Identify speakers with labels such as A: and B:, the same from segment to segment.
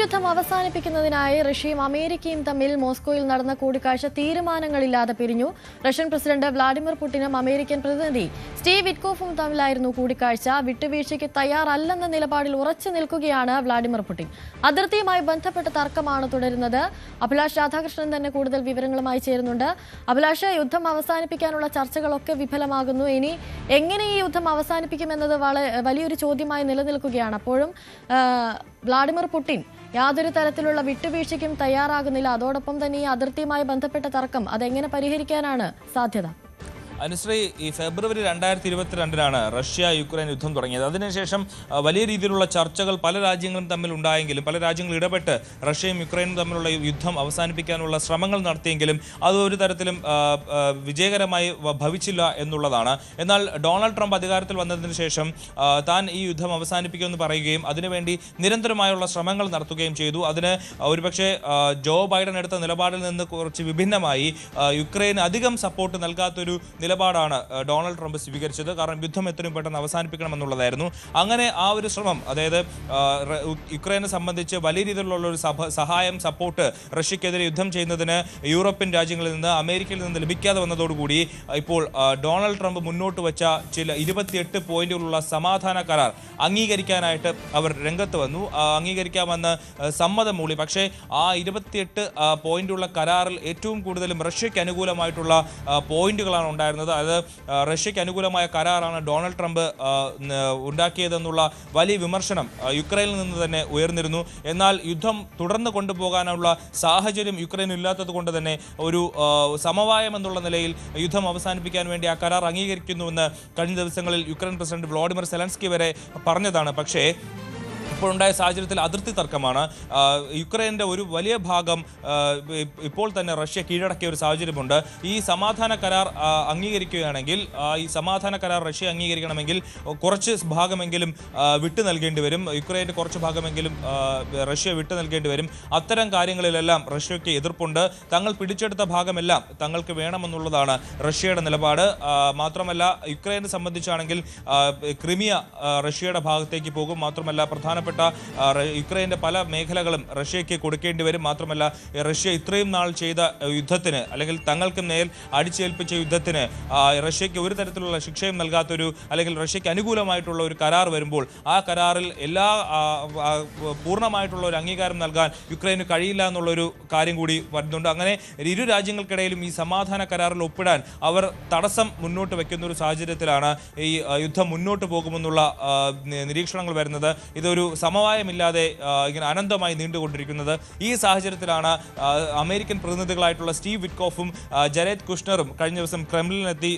A: യുദ്ധം അവസാനിപ്പിക്കുന്നതിനായി റഷ്യയും അമേരിക്കയും തമ്മിൽ മോസ്കോയിൽ നടന്ന കൂടിക്കാഴ്ച തീരുമാനങ്ങളില്ലാതെ പിരിഞ്ഞു. റഷ്യൻ പ്രസിഡന്റ് വ്ളാഡിമിർ പുടിനും അമേരിക്കൻ പ്രതിനിധി സ്റ്റീവ് വിറ്റ്കോഫും തമ്മിലായിരുന്നു കൂടിക്കാഴ്ച. വിട്ടുവീഴ്ചയ്ക്ക് തയ്യാറല്ലെന്ന നിലപാടിൽ ഉറച്ചു നിൽക്കുകയാണ് വ്ളാഡിമിർ പുടിൻ. അതിർത്തിയുമായി ബന്ധപ്പെട്ട തർക്കമാണ് തുടരുന്നത്. അഭിലാഷ് രാധാകൃഷ്ണൻ തന്നെ കൂടുതൽ വിവരങ്ങളുമായി ചേരുന്നുണ്ട്. അഭിലാഷ് യുദ്ധം അവസാനിപ്പിക്കാനുള്ള ചർച്ചകളൊക്കെ വിഫലമാകുന്നു. ഇനി എങ്ങനെ ഈ യുദ്ധം അവസാനിപ്പിക്കുമെന്നത് വളരെ വലിയൊരു ചോദ്യമായി നിലനിൽക്കുകയാണ്. അപ്പോഴും വ്ളാഡിമിർ പുടിൻ യാതൊരു തരത്തിലുള്ള വിട്ടുവീഴ്ചയ്ക്കും തയ്യാറാകുന്നില്ല. അതോടൊപ്പം തന്നെ ഈ അതിർത്തിയുമായി ബന്ധപ്പെട്ട തർക്കം അതെങ്ങനെ പരിഹരിക്കാനാണ് സാധ്യത?
B: അനുശ്രീ ഈ ഫെബ്രുവരി രണ്ടായിരത്തി ഇരുപത്തിരണ്ടിനാണ് റഷ്യ യുക്രൈൻ യുദ്ധം തുടങ്ങിയത്. അതിനുശേഷം വലിയ രീതിയിലുള്ള ചർച്ചകൾ പല രാജ്യങ്ങളും തമ്മിൽ ഉണ്ടായെങ്കിലും പല രാജ്യങ്ങളും ഇടപെട്ട് റഷ്യയും യുക്രൈനും തമ്മിലുള്ള യുദ്ധം അവസാനിപ്പിക്കാനുള്ള ശ്രമങ്ങൾ നടത്തിയെങ്കിലും അത് ഒരു തരത്തിലും വിജയകരമായി ഭവിച്ചില്ല എന്നുള്ളതാണ്. എന്നാൽ ഡൊണാൾഡ് ട്രംപ് അധികാരത്തിൽ വന്നതിന് ശേഷം താൻ ഈ യുദ്ധം അവസാനിപ്പിക്കുമെന്ന് പറയുകയും അതിനുവേണ്ടി നിരന്തരമായുള്ള ശ്രമങ്ങൾ നടത്തുകയും ചെയ്തു. അതിന് ഒരുപക്ഷെ ജോ ബൈഡൻ എടുത്ത നിലപാടിൽ നിന്ന് കുറച്ച് വിഭിന്നമായി യുക്രൈന് അധികം സപ്പോർട്ട് നൽകാത്തൊരു നിലപാടാണ് ഡൊണാൾഡ് ട്രംപ് സ്വീകരിച്ചത്. കാരണം യുദ്ധം എത്രയും പെട്ടെന്ന് അവസാനിപ്പിക്കണമെന്നുള്ളതായിരുന്നു. അങ്ങനെ ആ ഒരു ശ്രമം അതായത് യുക്രൈനെ സംബന്ധിച്ച് വലിയ രീതിയിലുള്ള ഒരു സഹായം സപ്പോർട്ട് റഷ്യക്കെതിരെ യുദ്ധം ചെയ്യുന്നതിന് യൂറോപ്യൻ രാജ്യങ്ങളിൽ നിന്ന് അമേരിക്കയിൽ നിന്ന് ലഭിക്കാതെ വന്നതോടുകൂടി ഇപ്പോൾ ഡൊണാൾഡ് ട്രംപ് മുന്നോട്ട് വെച്ച ചില ഇരുപത്തിയെട്ട് പോയിന്റുകളുള്ള സമാധാന കരാർ അംഗീകരിക്കാനായിട്ട് അവർ രംഗത്ത് വന്നു. അംഗീകരിക്കാമെന്ന് സമ്മതം മൂളി. പക്ഷേ ആ ഇരുപത്തിയെട്ട് പോയിന്റുള്ള കരാറിൽ ഏറ്റവും കൂടുതലും റഷ്യയ്ക്ക് അനുകൂലമായിട്ടുള്ള പോയിന്റുകളാണ് ഉണ്ടായിരുന്നത്. അത് ആ, റഷ്യയ്ക്ക് അനുകൂലമായ കരാറാണ് ഡൊണാൾഡ് ട്രംപ് ഉണ്ടാക്കിയതെന്നുള്ള വലിയ വിമർശനം യുക്രൈനിൽ നിന്ന് തന്നെ ഉയർന്നിരുന്നു. എന്നാൽ യുദ്ധം തുടർന്ന് കൊണ്ടുപോകാനുള്ള സാഹചര്യം യുക്രൈൻ ഇല്ലാത്തത് കൊണ്ട് തന്നെ ഒരു സമവായം എന്നുള്ള നിലയിൽ യുദ്ധം അവസാനിപ്പിക്കാൻ വേണ്ടി ആ കരാർ അംഗീകരിക്കുന്നുവെന്ന് കഴിഞ്ഞ ദിവസങ്ങളിൽ യുക്രൈൻ പ്രസിഡന്റ് വ്ളോഡിമിർ സെലൻസ്കി വരെ പറഞ്ഞതാണ്. പക്ഷേ ഇപ്പോഴുണ്ടായ സാഹചര്യത്തിൽ അതിർത്തി തർക്കമാണ്. യുക്രൈന്റെ ഒരു വലിയ ഭാഗം ഇപ്പോൾ തന്നെ റഷ്യ കീഴടക്കിയ ഒരു സാഹചര്യമുണ്ട്. ഈ സമാധാന കരാർ അംഗീകരിക്കുകയാണെങ്കിൽ ഈ സമാധാന കരാർ റഷ്യ അംഗീകരിക്കണമെങ്കിൽ കുറച്ച് ഭാഗമെങ്കിലും വിട്ടു നൽകേണ്ടി വരും. യുക്രൈന്റെ കുറച്ച് ഭാഗമെങ്കിലും റഷ്യ വിട്ടു നൽകേണ്ടി വരും. അത്തരം കാര്യങ്ങളിലെല്ലാം റഷ്യയ്ക്ക് എതിർപ്പുണ്ട്. തങ്ങൾ പിടിച്ചെടുത്ത ഭാഗമെല്ലാം തങ്ങൾക്ക് വേണമെന്നുള്ളതാണ് റഷ്യയുടെ നിലപാട്. മാത്രമല്ല യുക്രൈനെ സംബന്ധിച്ചാണെങ്കിൽ ക്രിമിയ റഷ്യയുടെ ഭാഗത്തേക്ക് പോകും. മാത്രമല്ല പ്രധാനപ്പെട്ട റ- യുക്രൈന്റെ പല മേഖലകളും റഷ്യയ്ക്ക് കൊടുക്കേണ്ടി വരും. മാത്രമല്ല റഷ്യ ഇത്രയും നാൾ ചെയ്ത യുദ്ധത്തിന് അല്ലെങ്കിൽ തങ്ങൾക്ക് മേൽ അടിച്ചേൽപ്പിച്ച യുദ്ധത്തിന് റഷ്യയ്ക്ക് ഒരു തരത്തിലുള്ള ശിക്ഷയും നൽകാത്തൊരു അല്ലെങ്കിൽ റഷ്യയ്ക്ക് അനുകൂലമായിട്ടുള്ള ഒരു കരാർ വരുമ്പോൾ ആ കരാറിൽ എല്ലാ പൂർണമായിട്ടുള്ള ഒരു അംഗീകാരം നൽകാൻ യുക്രൈന് കഴിയില്ല എന്നുള്ളൊരു കാര്യം കൂടി വരുന്നുണ്ട്. അങ്ങനെ ഇരു രാജ്യങ്ങൾക്കിടയിലും ഈ സമാധാന കരാറിൽ ഒപ്പിടാൻ അവർ തടസ്സം മുന്നോട്ട് വെക്കുന്ന ഒരു സാഹചര്യത്തിലാണ് ഈ യുദ്ധം മുന്നോട്ട് പോകുമെന്നുള്ള നിരീക്ഷണങ്ങൾ വരുന്നത്. ഇതൊരു സമവായമില്ലാതെ ഇങ്ങനെ അനന്തമായി നീണ്ടുകൊണ്ടിരിക്കുന്നത്. ഈ സാഹചര്യത്തിലാണ് അമേരിക്കൻ പ്രതിനിധികളായിട്ടുള്ള സ്റ്റീവ് വിറ്റ്കോഫും ജരേദ് കുഷ്ണറും കഴിഞ്ഞ ദിവസം ക്രെംലിനെത്തി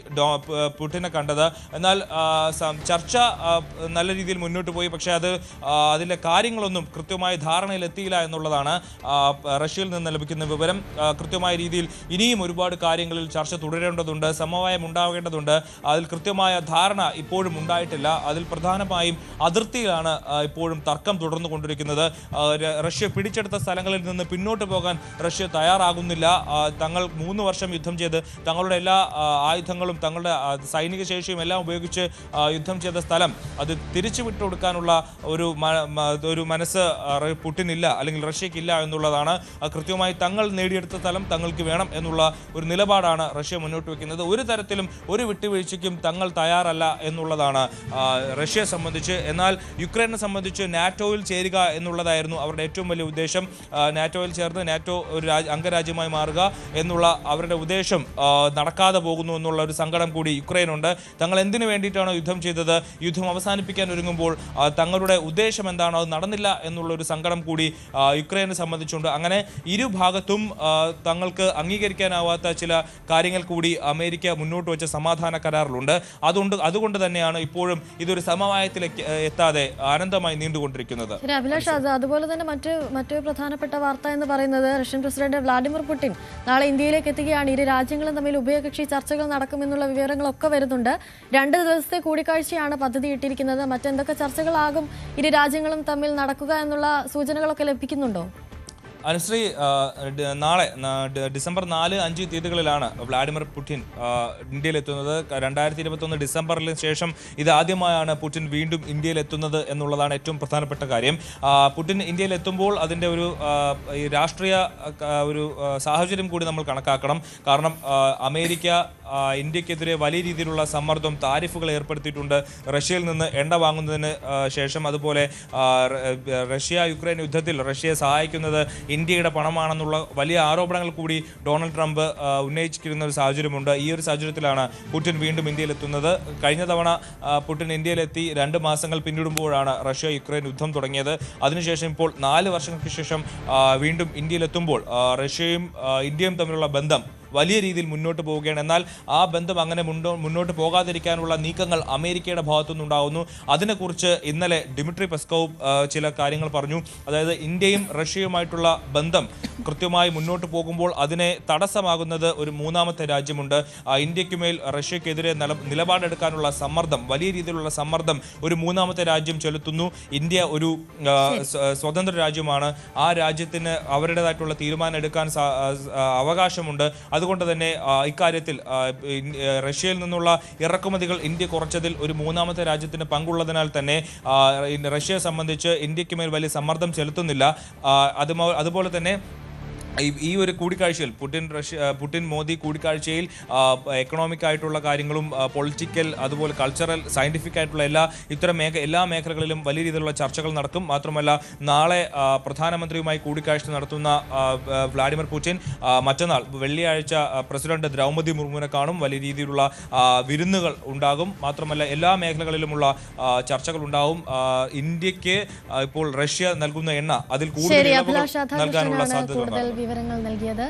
B: പുടിനെ കണ്ടത്. എന്നാൽ ചർച്ച നല്ല രീതിയിൽ മുന്നോട്ട് പോയി. പക്ഷേ അത് അതിലെ കാര്യങ്ങളൊന്നും കൃത്യമായ ധാരണയിലെത്തിയില്ല എന്നുള്ളതാണ് റഷ്യയിൽ നിന്ന് ലഭിക്കുന്ന വിവരം. കൃത്യമായ രീതിയിൽ ഇനിയും ഒരുപാട് കാര്യങ്ങളിൽ ചർച്ച തുടരേണ്ടതുണ്ട് സമവായം ഉണ്ടാകേണ്ടതുണ്ട് അതിൽ കൃത്യമായ ധാരണ ഇപ്പോഴും ഉണ്ടായിട്ടില്ല. അതിൽ പ്രധാനമായും അതിർത്തിയിലാണ് ഇപ്പോഴും തർക്കം തുടർന്നു കൊണ്ടിരിക്കുന്നത്. റഷ്യ പിടിച്ചെടുത്ത സ്ഥലങ്ങളിൽ നിന്ന് പിന്നോട്ട് പോകാൻ റഷ്യ തയ്യാറാകുന്നില്ല. തങ്ങൾ മൂന്ന് വർഷം യുദ്ധം ചെയ്ത് തങ്ങളുടെ എല്ലാ ആയുധങ്ങളും തങ്ങളുടെ സൈനിക ശേഷിയും എല്ലാം ഉപയോഗിച്ച് യുദ്ധം ചെയ്ത സ്ഥലം. അത് തിരിച്ചു വിട്ടുകൊടുക്കാനുള്ള ഒരു ഒരു മനസ്സ് പുട്ടിനില്ല അല്ലെങ്കിൽ റഷ്യക്കില്ല എന്നുള്ളതാണ്. കൃത്യമായി തങ്ങൾ നേടിയെടുത്ത സ്ഥലം തങ്ങൾക്ക് വേണം എന്നുള്ള ഒരു നിലപാടാണ് റഷ്യ മുന്നോട്ട് വയ്ക്കുന്നത് ഒരു തരത്തിലും ഒരു വിട്ടുവീഴ്ചയ്ക്കും തങ്ങൾ തയ്യാറല്ല എന്നുള്ളതാണ് റഷ്യയെ സംബന്ധിച്ച്. എന്നാൽ യുക്രൈനെ സംബന്ധിച്ച് നാറ്റോയിൽ ചേരുക എന്നുള്ളതായിരുന്നു അവരുടെ ഏറ്റവും വലിയ ഉദ്ദേശം. നാറ്റോയിൽ ചേർന്ന് നാറ്റോ ഒരു രാജ് അംഗരാജ്യമായി മാറുക എന്നുള്ള അവരുടെ ഉദ്ദേശം നടക്കാതെ പോകുന്നു എന്നുള്ള ഒരു സങ്കടം കൂടി യുക്രൈനുണ്ട്. തങ്ങൾ എന്തിനു വേണ്ടിയിട്ടാണോ യുദ്ധം ചെയ്തത്? യുദ്ധം അവസാനിപ്പിക്കാൻ ഒരുങ്ങുമ്പോൾ തങ്ങളുടെ ഉദ്ദേശം എന്താണോ? അത് നടന്നില്ല എന്നുള്ള ഒരു സങ്കടം കൂടി യുക്രൈനെ സംബന്ധിച്ചുണ്ട്. അങ്ങനെ ഇരു ഭാഗത്തും തങ്ങൾക്ക് അംഗീകരിക്കാനാവാത്ത ചില കാര്യങ്ങൾ കൂടി അമേരിക്ക മുന്നോട്ട് വെച്ച സമാധാന കരാറിലുണ്ട്. അതുകൊണ്ട് അതുകൊണ്ട് തന്നെയാണ് ഇപ്പോഴും ഇതൊരു സമവായത്തിലേക്ക് എത്താതെ ആനന്ദമായി നീണ്ടുകൊണ്ടിരിക്കുന്നത്.
A: ശരി അഭിലാഷ് അത് അതുപോലെ തന്നെ മറ്റ് മറ്റൊരു പ്രധാനപ്പെട്ട വാർത്ത എന്ന് പറയുന്നത് റഷ്യൻ പ്രസിഡന്റ് വ്ളാഡിമിർ പുടിൻ നാളെ ഇന്ത്യയിലേക്ക് എത്തുകയാണ്. ഇരു രാജ്യങ്ങളും തമ്മിൽ ഉഭയകക്ഷി ചർച്ചകൾ നടക്കുമെന്നുള്ള വിവരങ്ങളൊക്കെ വരുന്നുണ്ട്. രണ്ട് ദിവസത്തെ കൂടിക്കാഴ്ചയാണ് പദ്ധതി ഇട്ടിരിക്കുന്നത്. മറ്റെന്തൊക്കെ ചർച്ചകളാകും ഇരു രാജ്യങ്ങളും തമ്മിൽ നടക്കുക എന്നുള്ള സൂചനകളൊക്കെ ലഭിക്കുന്നുണ്ടോ?
B: അനുശ്രീ നാളെ ഡിസംബർ നാല് അഞ്ച് തീയതികളിലാണ് വ്ളാഡിമിർ പുടിൻ ഇന്ത്യയിലെത്തുന്നത്. രണ്ടായിരത്തി ഇരുപത്തൊന്ന് ഡിസംബറിന് ശേഷം ഇതാദ്യമായാണ് പുടിൻ വീണ്ടും ഇന്ത്യയിലെത്തുന്നത് എന്നുള്ളതാണ് ഏറ്റവും പ്രധാനപ്പെട്ട കാര്യം. പുടിൻ ഇന്ത്യയിലെത്തുമ്പോൾ അതിന്റെ ഒരു രാഷ്ട്രീയ ഒരു സാഹചര്യം കൂടി നമ്മൾ കണക്കാക്കണം. കാരണം അമേരിക്ക ഇന്ത്യക്കെതിരെ വലിയ രീതിയിലുള്ള സമ്മർദ്ദം താരിഫുകൾ ഏർപ്പെടുത്തിയിട്ടുണ്ട്. റഷ്യയിൽ നിന്ന് എണ്ണ വാങ്ങുന്നതിന് ശേഷം അതുപോലെ റഷ്യ യുക്രൈൻ യുദ്ധത്തിൽ റഷ്യയെ സഹായിക്കുന്നത് ഇന്ത്യയുടെ പണമാണെന്നുള്ള വലിയ ആരോപണങ്ങൾ കൂടി ഡൊണാൾഡ് ട്രംപ് ഉന്നയിച്ചിരുന്ന ഒരു സാഹചര്യമുണ്ട്. ഈ ഒരു സാഹചര്യത്തിലാണ് പുടിൻ വീണ്ടും ഇന്ത്യയിലെത്തുന്നത്. കഴിഞ്ഞ തവണ പുടിൻ ഇന്ത്യയിലെത്തി രണ്ട് മാസങ്ങൾ പിന്നിടുമ്പോഴാണ് റഷ്യ യുക്രൈൻ യുദ്ധം തുടങ്ങിയത്. അതിനുശേഷം ഇപ്പോൾ നാല് വർഷങ്ങൾക്ക് ശേഷം വീണ്ടും ഇന്ത്യയിലെത്തുമ്പോൾ റഷ്യയും ഇന്ത്യയും തമ്മിലുള്ള ബന്ധം വലിയ രീതിയിൽ മുന്നോട്ട് പോവുകയാണ്. എന്നാൽ ആ ബന്ധം അങ്ങനെ മുന്നോട്ട് പോകാതിരിക്കാനുള്ള നീക്കങ്ങൾ അമേരിക്കയുടെ ഭാഗത്തുനിന്നുണ്ടാകുന്നു അതിനെക്കുറിച്ച് ഇന്നലെ ഡിമിട്രി പെസ്കോവ് ചില കാര്യങ്ങൾ പറഞ്ഞു. അതായത് ഇന്ത്യയും റഷ്യയുമായിട്ടുള്ള ബന്ധം കൃത്യമായി മുന്നോട്ട് പോകുമ്പോൾ അതിനെ തടസ്സമാകുന്നത് ഒരു മൂന്നാമത്തെ രാജ്യമുണ്ട്. ഇന്ത്യയ്ക്ക് ഇന്ത്യക്കുമേൽ റഷ്യക്കെതിരെ നില നിലപാടെടുക്കാനുള്ള സമ്മർദ്ദം വലിയ രീതിയിലുള്ള സമ്മർദ്ദം ഒരു മൂന്നാമത്തെ രാജ്യം ചെലുത്തുന്നു. ഇന്ത്യ ഒരു സ്വതന്ത്ര രാജ്യമാണ്. ആ രാജ്യത്തിന് അവരുടേതായിട്ടുള്ള തീരുമാനം എടുക്കാൻ അവകാശമുണ്ട്. അതുകൊണ്ട് തന്നെ ഇക്കാര്യത്തിൽ റഷ്യയിൽ നിന്നുള്ള ഇറക്കുമതികൾ ഇന്ത്യ കുറച്ചതിൽ ഒരു മൂന്നാമത്തെ രാജ്യത്തിന് പങ്കുള്ളതിനാൽ തന്നെ റഷ്യയെ സംബന്ധിച്ച് ഇന്ത്യയ്ക്ക് മേൽ വലിയ സമ്മർദ്ദം ചെലുത്തുന്നില്ല. അതുപോലെ തന്നെ ഈ- ഒരു കൂടിക്കാഴ്ചയിൽ പുടിൻ റഷ്യ പുടിൻ മോദി കൂടിക്കാഴ്ചയിൽ എക്കണോമിക് ആയിട്ടുള്ള കാര്യങ്ങളും പൊളിറ്റിക്കൽ അതുപോലെ കൾച്ചറൽ സയന്റിഫിക് ആയിട്ടുള്ള എല്ലാ ഇത്തരം മേഖ എല്ലാ മേഖലകളിലും വലിയ രീതിയിലുള്ള ചർച്ചകൾ നടക്കും മാത്രമല്ല നാളെ പ്രധാനമന്ത്രിയുമായി കൂടിക്കാഴ്ച നടത്തുന്ന വ്ളാഡിമിർ പുടിൻ മറ്റന്നാൾ വെള്ളിയാഴ്ച പ്രസിഡന്റ് ദ്രൗപദി മുർമുവിനെ കാണും. വലിയ രീതിയിലുള്ള വിരുന്നുകൾ ഉണ്ടാകും. മാത്രമല്ല എല്ലാ മേഖലകളിലുമുള്ള ചർച്ചകൾ ഉണ്ടാകും ഇന്ത്യയ്ക്ക് ഇപ്പോൾ റഷ്യ നൽകുന്ന എണ്ണ അതിൽ കൂടുതൽ നൽകാനുള്ള സാധ്യത
A: കൂടുതൽ വിവരങ്ങൾ നൽകിയത്